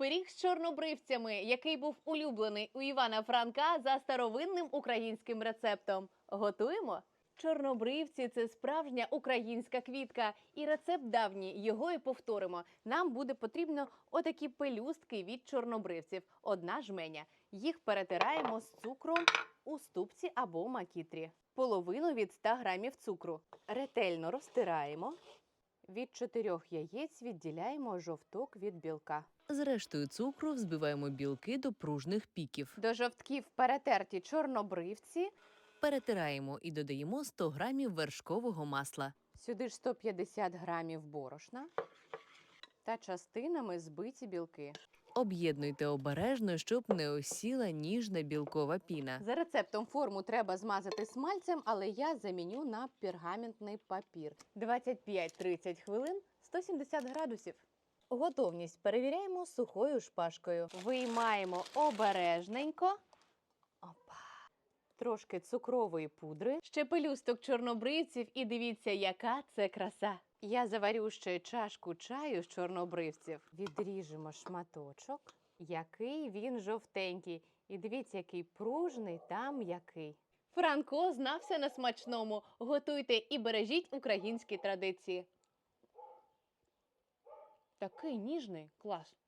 Пиріг з чорнобривцями, який був улюблений у Івана Франка за старовинним українським рецептом. Готуємо? Чорнобривці це справжня українська квітка, і рецепт давній. Його і повторимо. Нам буде потрібно отакі пелюстки від чорнобривців. Одна жменя. Їх перетираємо з цукром у ступці або макітрі. Половину від 100 грамів цукру. Ретельно розтираємо. Від чотирьох яєць відділяємо жовток від білка. Зрештою цукру взбиваємо білки до пружних піків. До жовтків перетерті чорнобривці. Перетираємо і додаємо 100 грамів вершкового масла. Сюди ж 150 грамів борошна та частинами збиті білки. Об'єднуйте обережно, щоб не осіла ніжна білкова піна. За рецептом форму треба змазати смальцем, але я заміню на пергаментний папір. 25-30 хвилин 170 градусів. Готовність перевіряємо сухою шпажкою. Виймаємо обережненько. Трошки цукрової пудри, ще пелюсток чорнобривців, і дивіться, яка це краса. Я заварю ще чашку чаю з чорнобривців. Відріжемо шматочок, який він жовтенький. І дивіться, який пружний та м'який. Франко знався на смачному. Готуйте і бережіть українські традиції. Такий ніжний клас.